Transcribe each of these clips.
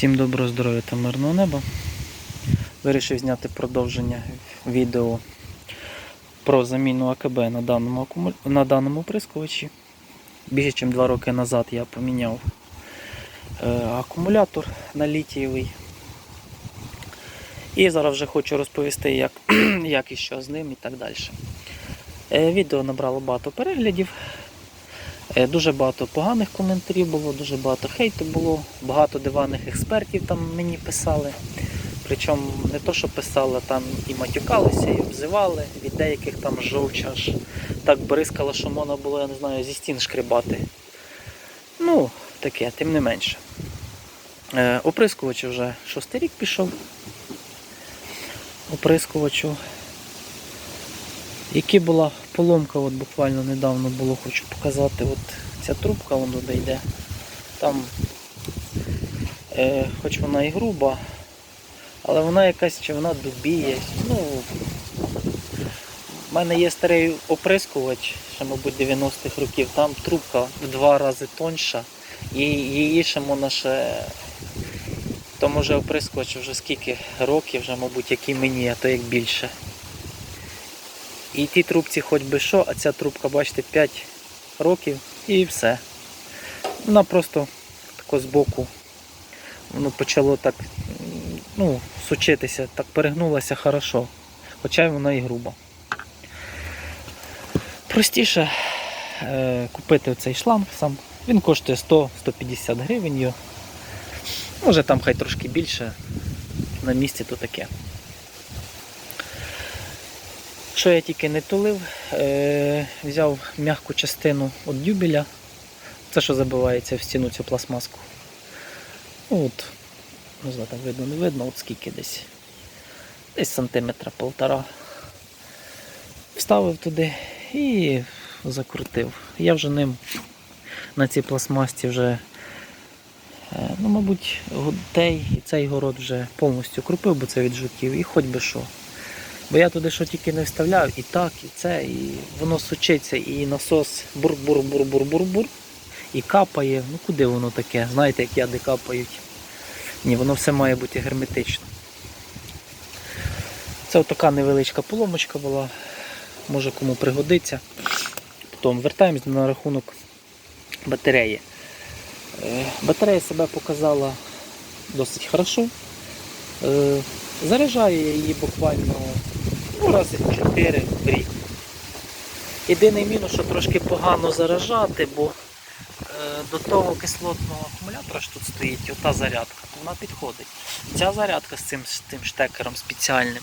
Всім доброго здоров'я та мирного неба. Вирішив зняти продовження відео про заміну АКБ на даному, акуму- на даному прискувачі. Більше ніж два роки назад я поміняв е, акумулятор на літієвий. І зараз вже хочу розповісти, як, як і що з ним і так далі. Е, відео набрало багато переглядів. Е, Дуже багато поганих коментарів було, дуже багато хейту було, багато диванних експертів там мені писали. Причому не то, що писали, там і матюкалися, і обзивали, від деяких там жовч аж так бризкало, що можна було, я не знаю, зі стін шкребати. Ну, таке, тим не менше. Е, оприскувач вже шостий рік пішов. Оприскувачу. Які була поломка, от буквально недавно було, хочу показати. От ця трубка воно дійде. Там, е, хоч вона і груба, але вона якась чи вона дубіє. Ну, в мене є старий оприскувач, ще, мабуть, 90-х років. Там трубка в два рази тоньша, і її ще можна ще. Тому вже оприскувач вже скільки років, вже, мабуть, як і мені, а то як більше. І ті трубці хоч би що, а ця трубка, бачите, 5 років і все. Вона просто тако збоку воно почало так ну, сучитися, так перегнулася хорошо. Хоча вона і груба. Простіше е, купити цей шланг сам. Він коштує 100-150 гривень. Може там хай трошки більше. На місці то таке. Що я тільки не тулив, е, взяв м'яку частину від дюбеля. Це що забивається в стіну цю пластмаску. Ну, От, не знаю, там видно, не видно, от скільки десь. Десь сантиметра полтора. Вставив туди і закрутив. Я вже ним на цій пластмасті вже, е, ну, мабуть, і цей город вже повністю крупив, бо це від жуків, і хоч би що. Бо я туди що тільки не вставляв, і так, і це, і воно сучиться, і насос бур-бур-бур-бур-бур-бур, і капає. Ну куди воно таке? Знаєте, як яди капають. Ні, воно все має бути герметично. Це така невеличка поломочка була, може кому пригодиться. Потім вертаємось на рахунок батареї. Е, Батарея себе показала досить хорошо. Е, Заряджаю її буквально ну, рази 4 в рік. Єдиний мінус, що трошки погано заражати, бо е, до того кислотного акумулятора що тут стоїть, ота зарядка, вона підходить. Ця зарядка з цим, з тим штекером спеціальним,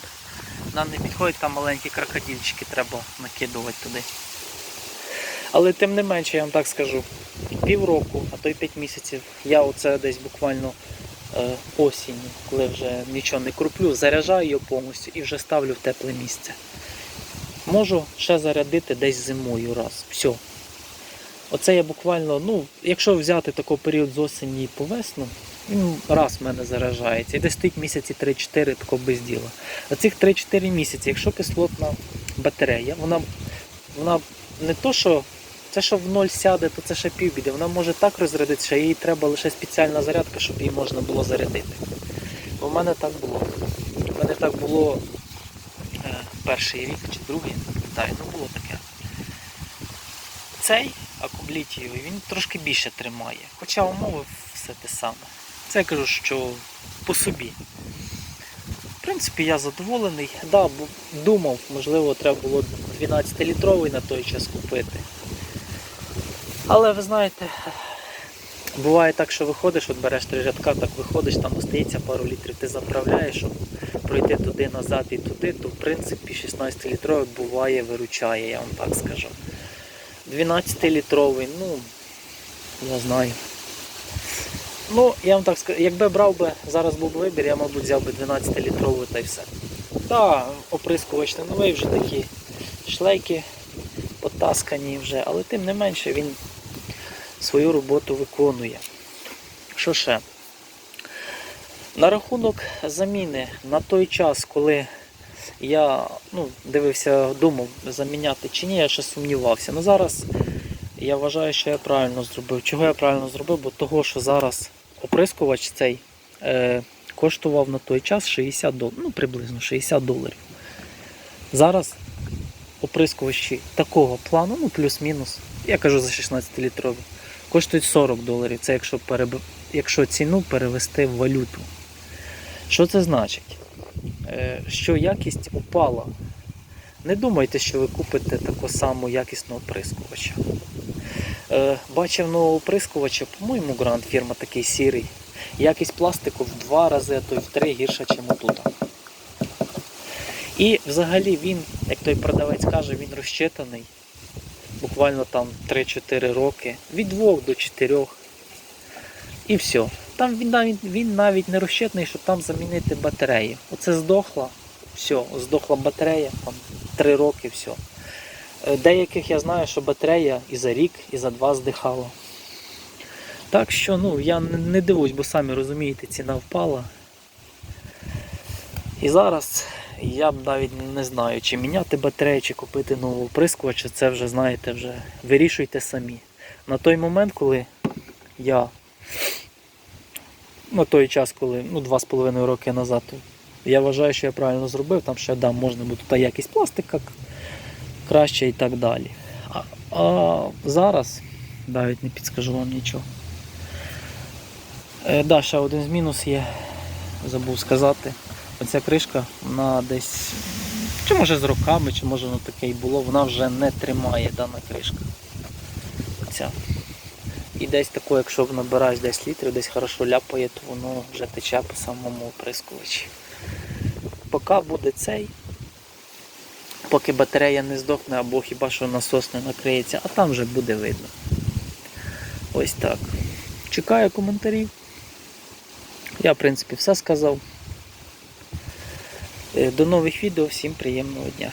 вона не підходить, там маленькі крокодильчики треба накидувати туди. Але тим не менше, я вам так скажу, півроку, а то й 5 місяців, я оце десь буквально осінню, коли вже нічого не круплю, заряджаю його повністю і вже ставлю в тепле місце. Можу ще зарядити десь зимою раз. Все. Оце я буквально, ну, якщо взяти такий період з осені по весну, він раз в мене заражається. І десь стоїть місяці 3-4 такого без діла. А цих 3-4 місяці, якщо кислотна батарея, вона, вона не то, що це, що в ноль сяде, то це ще півбіди. Вона може так розрядитися, що їй треба лише спеціальна зарядка, щоб її можна було зарядити. В мене так було. У мене так було е, перший рік чи другий, не пам'ятаю, ну було таке. Цей акублітієвий, він трошки більше тримає. Хоча умови все те саме. Це я кажу, що по собі. В принципі, я задоволений. Да, думав, можливо, треба було 12-літровий на той час купити. Але ви знаєте, буває так, що виходиш, от береш три рядка, так виходиш, там остається пару літрів, ти заправляєш, щоб пройти туди, назад і туди, то в принципі 16-літровий буває, виручає, я вам так скажу. 12-літровий, ну, я знаю. Ну, я вам так скажу, якби брав би, зараз був би вибір, я, мабуть, взяв би 12-літровий та й все. Так, оприскувач не новий, вже такі шлейки потаскані вже, але тим не менше він свою роботу виконує. Що ще? На рахунок заміни на той час, коли я ну, дивився, думав, заміняти чи ні, я ще сумнівався. Ну зараз я вважаю, що я правильно зробив. Чого я правильно зробив? Бо того, що зараз оприскувач цей е, коштував на той час 60 доларів, ну приблизно 60 доларів. Зараз оприскувачі такого плану, ну плюс-мінус, я кажу за 16 літрові, коштують 40 доларів. Це якщо, переб... якщо ціну перевести в валюту. Що це значить? Е, що якість упала. Не думайте, що ви купите таку саму якісну оприскувача. Е, бачив нового оприскувача, по-моєму, грант фірма такий сірий. Якість пластику в два рази, а то й в три гірша, ніж отут. І взагалі він, як той продавець каже, він розчитаний. Буквально там 3-4 роки, від 2 до 4. І все. Там він навіть, він навіть не розчитаний, щоб там замінити батарею. Оце здохла, все, здохла батарея, там 3 роки, все. Деяких я знаю, що батарея і за рік, і за два здихала. Так що ну, я не дивуюсь, бо самі розумієте, ціна впала. І зараз я б навіть не знаю, чи міняти батарею, чи купити нову оприскувача, це вже знаєте, вже вирішуйте самі. На той момент, коли я на той час, коли ну, 2,5 роки назад, я вважаю, що я правильно зробив, там ще да, можна буде та якість пластика краще і так далі. А, а зараз навіть не підскажу вам нічого. Е, да, ще один з мінус є, забув сказати. Оця кришка, вона десь, чи може з роками, чи може воно таке і було, вона вже не тримає дана кришка. Оця. І десь тако, якщо набираєш 10 літрів, десь хорошо ляпає, то воно вже тече по самому оприскувачі. Поки буде цей, поки батарея не здохне, або хіба що насос не накриється, а там вже буде видно. Ось так. Чекаю коментарів. Я, в принципі, все сказав. Е, До нових відео, всім приємного дня.